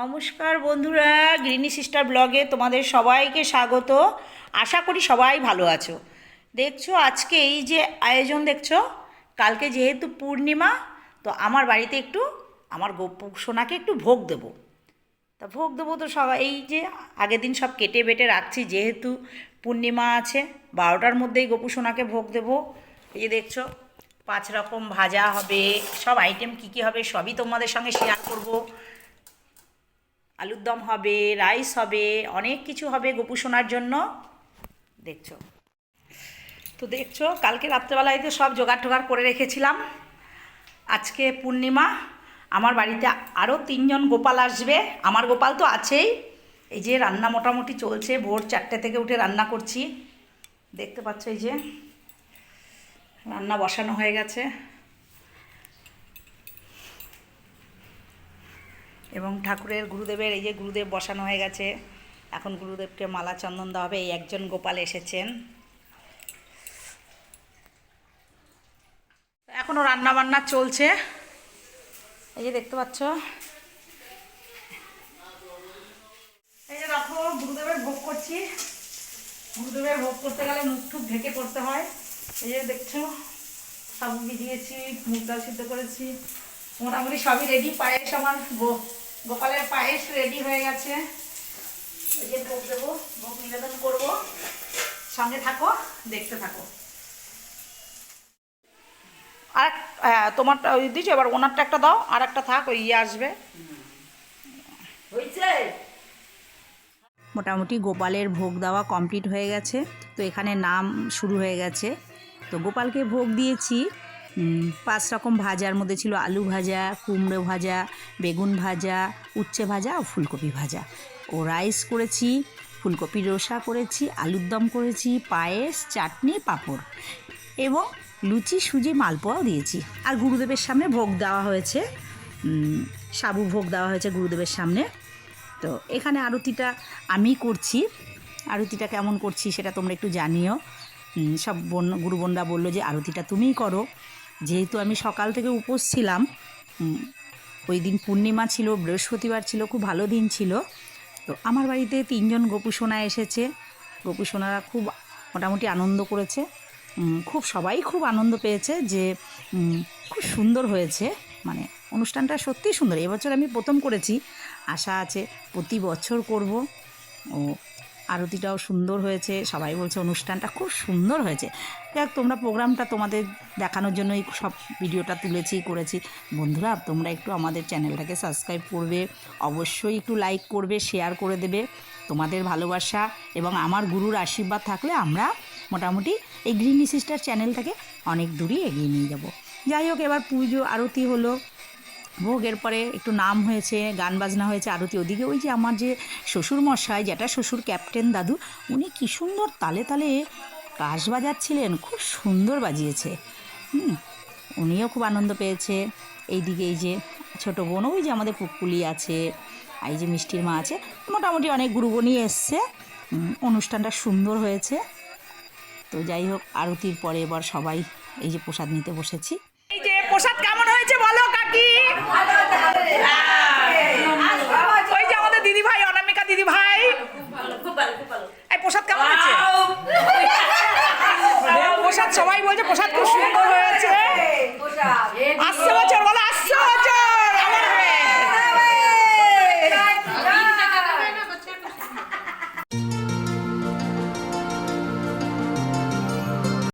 নমস্কার বন্ধুরা গ্রিনি সিস্টার ব্লগে তোমাদের সবাইকে স্বাগত। আশা করি সবাই ভালো আছো। দেখছ, আজকে এই যে আয়োজন দেখছ, কালকে যেহেতু পূর্ণিমা, তো আমার বাড়িতে একটু, আমার গোপ সোনাকে একটু ভোগ দেবো। তা ভোগ দেবো তো সবাই এই যে আগের দিন সব কেটে বেটে রাখছি, যেহেতু পূর্ণিমা আছে, বারোটার মধ্যেই গোপু সোনাকে ভোগ দেবো। এই যে দেখছ, পাঁচ রকম ভাজা হবে, সব আইটেম কী কী হবে সবই তোমাদের সঙ্গে শেয়ার করব। আলুর দম হবে, রাইস হবে, অনেক কিছু হবে গোপু সোনার জন্য। দেখছ? তো দেখছ, কালকে রাত্রেবেলায় তো সব জোগাড় টোগাড় করে রেখেছিলাম। আজকে পূর্ণিমা, আমার বাড়িতে আরও তিনজন গোপাল আসবে। আমার গোপাল তো আছেই। এই যে রান্না মোটামুটি চলছে, ভোর চারটে থেকে উঠে রান্না করছি। দেখতে পাচ্ছ এই যে, রান্না বসানো হয়ে গেছে। এবং ঠাকুরের গুরুদেবের এই যে গুরুদেব বসানো হয়ে গেছে, এখন গুরুদেবকে মালা চন্দন দেওয়া হবে। এই একজন গোপাল এসেছেন। এখনও রান্না বান্না চলছে। এই যে দেখতে পাচ্ছ। এই যে দেখো, গুরুদেবের ভোগ করছি। গুরুদেবের ভোগ করতে গেলে মুখ টুক ঢেকে করতে হয়। এই যে দেখছ, সাবু ভিজিয়েছি, মুগ ডাল সিদ্ধ করেছি। মোটামুটি সবই রেডি পায়েস আমার গো- গোপালের পায়েস রেডি হয়ে গেছে। এই যে ভোগ দেবো ভোগ নিবেদন করব। সঙ্গে থাকো দেখতে থাকো। আর হ্যাঁ তোমারটা ওই দিচ্ছ এবার ওনারটা একটা দাও আর একটা থাক ওই ইয়ে আসবে। হয়েছে? মোটামুটি গোপালের ভোগ দেওয়া কমপ্লিট হয়ে গেছে তো এখানে নাম শুরু হয়ে গেছে। তো গোপালকে ভোগ দিয়েছি। পাঁচ রকম ভাজার মধ্যে ছিল আলু ভাজা, কুমড়ো ভাজা, বেগুন ভাজা, উচ্ছে ভাজা ও ফুলকপি ভাজা। ও রাইস করেছি, ফুলকপির রসা করেছি, আলুর দম করেছি, পায়েস, চাটনি, পাঁপড় এবং লুচি, সুজি, মালপোয়াও দিয়েছি। আর গুরুদেবের সামনে ভোগ দেওয়া হয়েছে। সাবু ভোগ দেওয়া হয়েছে গুরুদেবের সামনে। তো এখানে আরতিটা আমি করছি। আরতিটা কেমন করছি সেটা তোমরা একটু জানিও। সব বোন গুরু বোনরা বলল যে আরতিটা তুমিই করো। যেহেতু আমি সকাল থেকে উপোস ছিলাম ওই দিন পূর্ণিমা ছিল, বৃহস্পতিবার ছিল, খুব ভালো দিন ছিল। তো আমার বাড়িতে তিনজন গোপুসোনা এসেছে। গোপুসোনারা খুব মোটামুটি আনন্দ করেছে। খুব, সবাই খুব আনন্দ পেয়েছে যে খুব সুন্দর হয়েছে। মানে অনুষ্ঠানটা সত্যিই সুন্দর। এবছর আমি প্রথম করেছি। আশা আছে প্রতি বছর করব। ও আরতিটাও সুন্দর হয়েছে। সবাই বলছে অনুষ্ঠানটা খুব সুন্দর হয়েছে। দেখ তোমরা প্রোগ্রামটা তোমাদের দেখানোর জন্যই সব ভিডিওটা তুলেছি, করেছি। বন্ধুরা, তোমরা একটু আমাদের চ্যানেলটাকে সাবস্ক্রাইব করবে। অবশ্যই একটু লাইক করবে, শেয়ার করে দেবে। তোমাদের ভালোবাসা এবং আমার গুরুর আশীর্বাদ থাকলে আমরা মোটামুটি এই গ্রিনি সিস্টার চ্যানেলটাকে অনেক দূরই এগিয়ে নিয়ে যাব। যাই হোক, এবার পুজো, আরতি হলো। ভোগের পরে একটু নাম হয়েছে গান বাজনা হয়েছে আরতি। ওদিকে ওই যে আমার যে শ্বশুর মশাই যেটা শ্বশুর ক্যাপ্টেন দাদু উনি কী সুন্দর তালে তালে কাশ বাজাচ্ছিলেন খুব সুন্দর বাজিয়েছে। হুম উনিও খুব আনন্দ পেয়েছে। এইদিকে এই যে ছোটো বোন ওই যে আমাদের পুকুলি আছে এই যে মিষ্টির মা আছে মোটামুটি অনেক গুরুবনই এসছে। উম, অনুষ্ঠানটা সুন্দর হয়েছে। তো যাই হোক আরতির পরে এবার সবাই এই যে প্রসাদ নিতে বসেছি। এই যে প্রসাদ কেমন হয়েছে বলো? কাকি ওই যে আমাদের দিদি ভাই অনামিকা দিদি ভাই এই প্রসাদ কেমন হয়েছে? প্রসাদ সবাই বলছে প্রসাদ খুব সুন্দর হয়েছে। আসছে বছর